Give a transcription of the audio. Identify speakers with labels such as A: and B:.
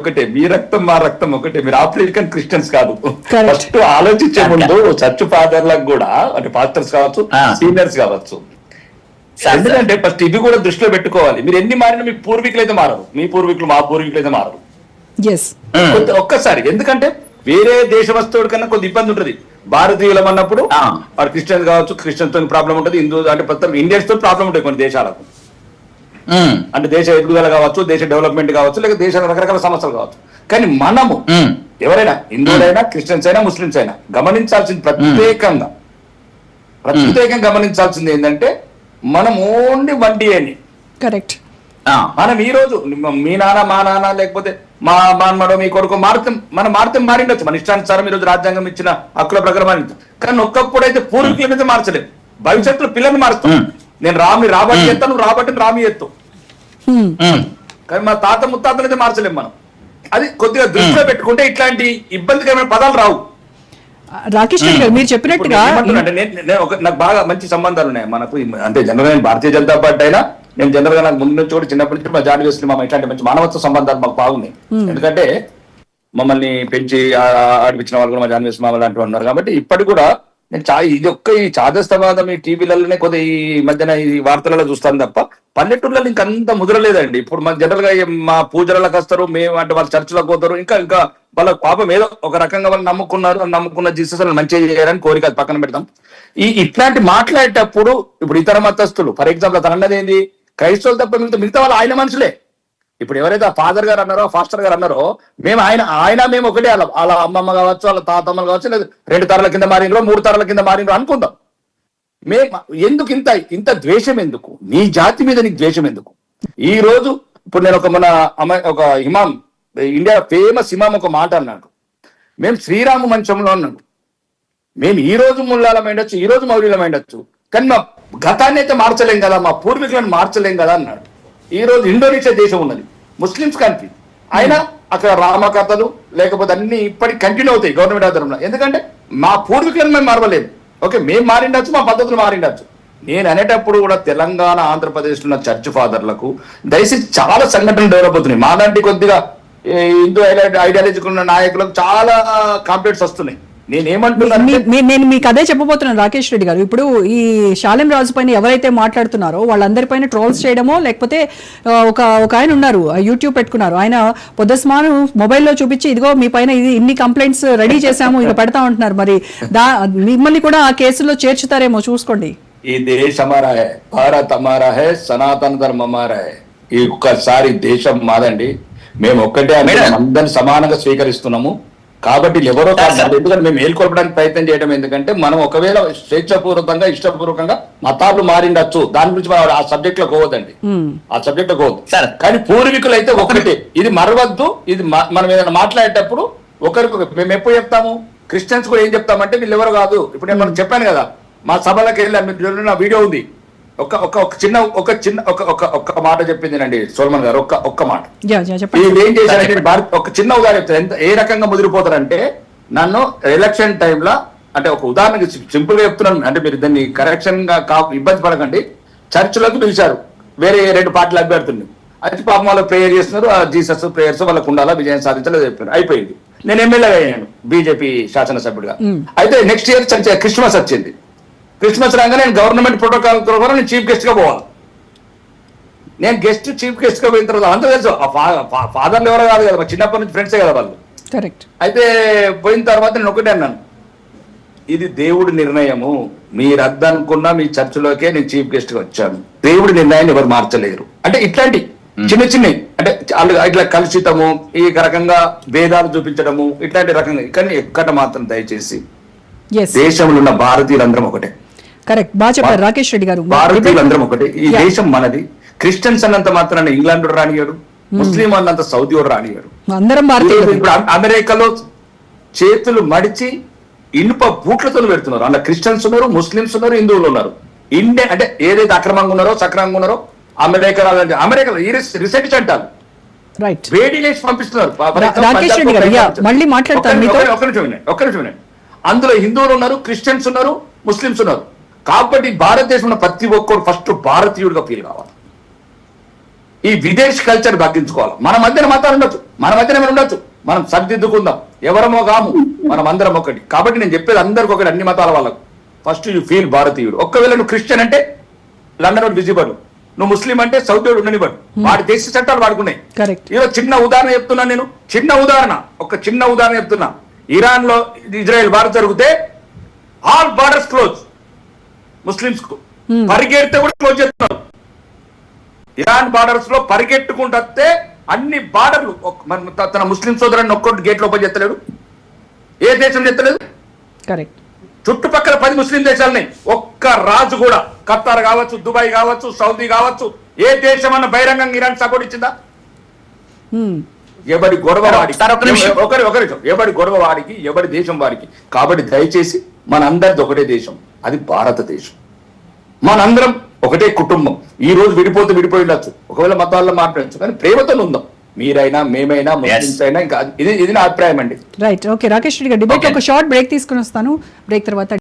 A: ఒకటే మీ రక్తం మా రక్తం ఒకటే. మీరు ఆఫ్రికన్ క్రిస్టియన్స్ కాదు. ఫస్ట్ ఆలోచించే ముందు చర్చ్ ఫాదర్లకు కూడా అంటే పాస్టర్స్ కావచ్చు. సీనియర్స్ కావచ్చు.
B: సరే,
A: ఎందుకంటే ఫస్ట్ ఇవి కూడా దృష్టిలో పెట్టుకోవాలి. మీరు ఎన్ని మారినా మీ పూర్వీకులు అయితే మారరు. మీ పూర్వీకులు మా పూర్వీకులు అయితే మారరు. ఒక్కసారి ఎందుకంటే వేరే దేశవస్తువుడి కన్నా కొంత ఇబ్బంది ఉంటుంది. భారతీయులం అన్నప్పుడు
B: ఆ.
A: వాడు క్రిస్టియన్ కావచ్చు క్రిస్టియన్స్తో ప్రాబ్లం ఉంటుంది హిందూ అంటే ఇండియన్స్తో ప్రాబ్లం ఉంటుంది కొన్ని దేశాలకు. అంటే దేశ ఎదుగుదల కావచ్చు దేశ డెవలప్మెంట్ కావచ్చు లేక దేశ రకరకాల సమస్యలు కావచ్చు. కానీ మనము ఎవరైనా హిందువులైనా క్రిస్టియన్స్ అయినా ముస్లిమ్స్ అయినా గమనించాల్సింది ప్రత్యేకంగా. ప్రత్యేకంగా గమనించాల్సింది ఏంటంటే మనం ఓన్లీ వన్ అని
C: కరెక్ట్.
B: ఆ,
A: మనం ఈ రోజు మీ నాన్న మా నాన్న లేకపోతే మా మాన్మడో మీ కొడుకు మారుతాం మనం మారితే మారిండొచ్చు. మన ఇష్టానుసారం ఈ రోజు రాజ్యాంగం ఇచ్చిన హక్కుల ప్రకారం మారింది. కానీ ఒక్కప్పుడు అయితే పూర్వీకుల మీద మార్చలేదు. భవిష్యత్తులో పిల్లల్ని మారుస్తాం. నేను రామి రాబట్టి ఎత్తాను రాబట్టి రామి ఎత్తు కానీ మా తాత ముత్తాతలు అయితే మార్చలేం మనం. అది కొద్దిగా దృష్టిలో పెట్టుకుంటే ఇట్లాంటి ఇబ్బందికరమైన పదాలు రావు.
C: రాకేష్ రెడ్డి గారు మీరు చెప్పినట్టుగా
A: అంటే నాకు బాగా మంచి సంబంధాలు ఉన్నాయి. మనకు అంటే జనరల్గా నేను భారతీయ జనతా పార్టీ అయినా నేను జనరల్గా నాకు ముందు నుంచి కూడా చిన్నప్పటి నుంచి మా జాడి వేసిన మా ఇట్లాంటి మంచి మానవత్వ సంబంధాలు మాకు బాగున్నాయి. ఎందుకంటే మమ్మల్ని పెంచి ఆడిపించిన వాళ్ళు కూడా మా జాన్ వేసిన మామ లాంటి వాళ్ళు ఉన్నారు. కాబట్టి ఇప్పటికి కూడా నేను చా ఇది ఒక్క ఈ చాదస్తవాదం ఈ టీవీలలోనే కొద్ది ఈ మధ్యన ఈ వార్తలలో చూస్తాను తప్ప పల్లెటూర్లలో ఇంకా అంత ముదరలేదండి. ఇప్పుడు మన జనరల్గా మా పూజలకు వస్తారు మేము అంటే వాళ్ళు చర్చిలకు పోతారు ఇంకా ఇంకా వాళ్ళ పాపం ఏదో ఒక రకంగా వాళ్ళు నమ్ముకున్నారు నమ్ముకున్న జీసస్ మంచిగా చేయాలని కోరిక పక్కన పెడతాం. ఈ ఇట్లాంటి మాట్లాడేటప్పుడు ఇప్పుడు ఇతర మతస్థులు ఫర్ ఎగ్జాంపుల్ తన అన్నది ఏంది? క్రైస్తవులు తప్ప మిగతా మిగతా వాళ్ళు ఆయన మనుషులే. ఇప్పుడు ఎవరైతే ఆ ఫాదర్ గారు అన్నారో ఫాస్టర్ గారు అన్నారో మేము ఆయన ఆయన మేము ఒకటే అలా వాళ్ళ అమ్మమ్మ కావచ్చు వాళ్ళ తాతమ్మలు కావచ్చు లేదా రెండు తరల కింద మారినరో మూడు తరల కింద మారినరో అనుకుందాం. మేము ఎందుకు ఇంత ఇంత ద్వేషం ఎందుకు? నీ జాతి మీద నీకు ద్వేషం ఎందుకు? ఈ రోజు ఇప్పుడు నేను ఒక మన అమ్మాయి ఒక ఇమాం ఇండియా ఫేమస్ ఇమాం ఒక మాట అన్నాడు. మేము శ్రీరామ మంచంలో ఉన్నాడు మేము ఈ రోజు ముల్లాలం ఉండొచ్చు ఈ రోజు మౌర్యులం ఉండొచ్చు కానీ మా గతాన్ని అయితే మార్చలేం కదా మా పూర్వీకులను మార్చలేం కదా అన్నాడు. ఈ రోజు ఇండోనేషియా దేశం ఉన్నది. Muslims country. అయినా అక్కడ రామకథలు లేకపోతే అన్ని ఇప్పటికి కంటిన్యూ అవుతాయి గవర్నమెంట్ ఆధారంలో ఎందుకంటే మా పూర్వీకులను మేము మారవలేము. ఓకే మేము మారిండొచ్చు మా పద్ధతులు మారిండొచ్చు. నేను అనేటప్పుడు కూడా తెలంగాణ ఆంధ్రప్రదేశ్లో ఉన్న చర్చ్ ఫాదర్లకు దయచేసి చాలా సంఘటనలు డెవలప్ అవుతున్నాయి. మాలాంటి కొద్దిగా హిందూ ఐడియాలజీకి ఉన్న నాయకులకు చాలా కాంప్లైంట్స్ వస్తున్నాయి. నేను ఏమంటున్నాను
C: మీ- మీ- నేను మీకు అదే చెప్పబోతున్నాను రాకేష్ రెడ్డి గారు. ఇప్పుడు ఈ శాలెం రాజు పైన ఎవరైతే మాట్లాడుతున్నారో వాళ్ళందరిపైన ట్రోల్స్ చేయడమో లేకపోతే ఒక ఒక ఆయన ఉన్నారు ఆ యూట్యూబ్ పెట్టుకున్నారు. ఆయన పొద్దుస్మాను మొబైల్లో చూపించి ఇదిగో మీ పైన ఇది ఇన్ని కంప్లైంట్స్ రెడీ చేశాము ఇక పెడతా ఉంటున్నారు. మరి దా మిమ్మల్ని కూడా ఆ కేసులో చేర్చుతారేమో చూసుకోండి.
A: ఈ దేశ హై భారత్ హమారా హై సనాతన ధర్మం హమారా హై ఈ ఒక్కసారి దేశం మాదండి. మేము ఒక్కటే. అందరిని సమానంగా స్వీకరిస్తున్నాము. కాబట్టి ఎవరో కాదు. ఎందుకంటే మేము మేల్కొల్పడానికి ప్రయత్నం చేయడం ఎందుకంటే మనం ఒకవేళ స్వేచ్ఛపూర్వకంగా ఇష్టపూర్వకంగా మతాలు మారిండొచ్చు. దాని గురించి మనం ఆ సబ్జెక్ట్లో పోవద్దండి. ఆ సబ్జెక్ట్లో పోవద్దు. కానీ పూర్వీకులు అయితే ఒకటే. ఇది మరవద్దు. ఇది మనం ఏదైనా మాట్లాడేటప్పుడు ఒకరికి మేము ఎప్పుడు చెప్తాము? క్రిస్టియన్స్ కూడా ఏం చెప్తామంటే వీళ్ళు ఎవరు కాదు. ఇప్పుడు నేను మనం చెప్పాను కదా. మా సభలకు వెళ్ళాను మీరు చూడండి, నా వీడియో ఉంది. ఒక ఒక ఒక చిన్న ఒక చిన్న ఒక ఒక ఒక్క మాట చెప్పింది సోల్మన్ గారు ఒక్క ఒక్క మాట. ఏం చేశారంటే భారత్ ఒక చిన్న ఉదాహరణ చెప్తారు ఎంత ఏ రకంగా ముదిరిపోతారంటే నన్ను ఎలక్షన్ టైంలో అంటే ఒక ఉదాహరణకి సింపుల్గా చెప్తున్నాను. అంటే మీరు దాన్ని కరెక్షన్గా కా ఇబ్బంది పడకండి. చర్చిలకు పిలిచారు. వేరే రెండు పార్టీల అభ్యర్థుల్ని. అయితే పాపం వాళ్ళు ప్రేయర్ చేస్తున్నారు. ఆ జీసస్ ప్రేయర్స్ వాళ్ళకు ఉండాలా విజయం సాధించాలని చెప్పారు. అయిపోయింది. నేను ఎమ్మెల్యే అయ్యాను బీజేపీ శాసనసభ్యుడిగా. అయితే నెక్స్ట్ ఇయర్ క్రిస్మస్ వచ్చింది. క్రిస్మస్ రాగా నేను గవర్నమెంట్ ప్రోటోకాల్ ప్రకారం నేను చీఫ్ గెస్ట్గా పోవాలి. నేను గెస్ట్ చీఫ్ గెస్ట్గా పోయిన తర్వాత అంతా తెలుసు. ఫాదర్లు ఎవరో కాదు కదా చిన్నప్పటి నుంచి ఫ్రెండ్సే కదా వాళ్ళు.
C: కరెక్ట్.
A: అయితే పోయిన తర్వాత నేను ఒకటే అన్నాను. ఇది దేవుడి నిర్ణయము. మీరు అద్దనుకున్నా మీ చర్చిలోకే నేను చీఫ్ గెస్ట్గా వచ్చాను. దేవుడి నిర్ణయాన్ని ఎవరు మార్చలేరు. అంటే ఇట్లాంటి చిన్న చిన్నవి. అంటే వాళ్ళు ఇట్లా కలుషితము ఈ రకంగా భేదాలు చూపించడము ఇట్లాంటి రకంగా. కానీ ఎక్కట మాత్రం దయచేసి దేశంలో ఉన్న భారతీయులందరం ఒకటే.
C: కరెక్ట్ బాగా చెప్పారు. రాకేష్ రెడ్డి గారు.
A: భారతీయులందరం ఒకటే. ఈ. దేశం మనది. క్రిస్టియన్స్ అన్నంత మాత్రాన ఇంగ్లాండ్ రానియాడు ముస్లిం అన్నంత సౌదీ వాడు రానియాడు
C: అందరం భారతీయులు.
A: ఇప్పుడు అమె- అమెరికాలో చేతులు మడిచి ఇనుప బూట్లతో పెడుతున్నారు. అందులో క్రిస్టియన్స్ ఉన్నారు ముస్లిమ్స్ ఉన్నారు హిందువులు ఉన్నారు. ఇండియా అంటే ఏదైతే అక్రమంగా ఉన్నారో సక్రమంగా ఉన్నారో అమెరికా అమెరికాలో ఈ రీసెంట్ అంటారు
C: రైట్
A: వేడి లేచి పంపిస్తున్నారు.
C: రాకేష్ రెడ్డి గారు, మళ్ళీ మాట్లాడతాను
A: ఒక్క- నిమిషం ఒక్క నిమిషం. అందులో హిందువులు ఉన్నారు క్రిస్టియన్స్ ఉన్నారు ముస్లిమ్స్ ఉన్నారు. కాబట్టి భారతదేశంలో ప్రతి ఒక్కరు ఫస్ట్ భారతీయుడిగా ఫీల్ కావాలి. ఈ విదేశీ కల్చర్ తగ్గించుకోవాలి. మన మధ్యన మతాలు ఉండొచ్చు. మన మధ్యన ఉండొచ్చు? మనం సర్దిద్దుకుందాం. ఎవరమో కాము మనం అందరం ఒకటి. కాబట్టి నేను చెప్పేది అందరికి ఒకటి అన్ని మతాల వాళ్ళకు. ఫస్ట్ యూ ఫీల్ భారతీయుడు. ఒక్కవేళ నువ్వు క్రిస్టియన్ అంటే లండన్ వాడు విజిబడు నువ్వు ముస్లిం అంటే సౌత్ వాడు ఉండనివ్వడు వాడి దేశ చట్టాలు వాడుకున్నాయి ఈరోజు చిన్న ఉదాహరణ చెప్తున్నా నేను. చిన్న ఉదాహరణ. ఒక చిన్న ఉదాహరణ చెప్తున్నా. ఇరాన్లో ఇజ్రాయెల్ వార్ జరిగితే ఆల్ బార్డర్స్ క్లోజ్ ముస్లిమ్స్కు పరిగెడితే కూడా క్లోజ్ చేస్తున్నారు ఇరాన్ బార్డర్స్లో పరిగెట్టుకుంటూ అన్ని బార్డర్లు మన తన ముస్లిం సోదరుని ఒక్కటి గేట్లు ఓపెన్ చేస్తలేడు. ఏ దేశం చేస్తలేదు?
C: కరెక్ట్.
A: చుట్టుపక్కల పది ముస్లిం దేశాలని ఒక్క రాజు కూడా. ఖతార్ కావచ్చు దుబాయ్ కావచ్చు సౌదీ కావచ్చు ఏ దేశం అన్న బహిరంగంగా ఇరాన్ సపోర్ట్ ఇచ్చిందా? ఎవడి గొడవ వాడికి?
B: సార్, ఒక్క నిమిషం.
A: ఒకరి ఒకరి ఎవడి గొడవ వాడికి? ఎవడి దేశం వాడికి? కాబట్టి దయచేసి మనందరిది ఒకటే దేశం. అది భారతదేశం మనందరం ఒకటే కుటుంబం. ఈ రోజు విడిపోతే విడిపోయి ఉండొచ్చు ఒకవేళ మతాల్లో మాట్లాడచ్చు. కానీ ప్రేమతో ఉందాం. మీరైనా మేమైనా ముస్లిమ్స్ అయినా ఇంకా ఇది ఇది నా అభిప్రాయం అండి.
C: Right okay Rakesh Reddy garu debate
B: Okay.
C: ఒక షార్ట్ బ్రేక్ తీసుకుని వస్తాను. బ్రేక్ తర్వాత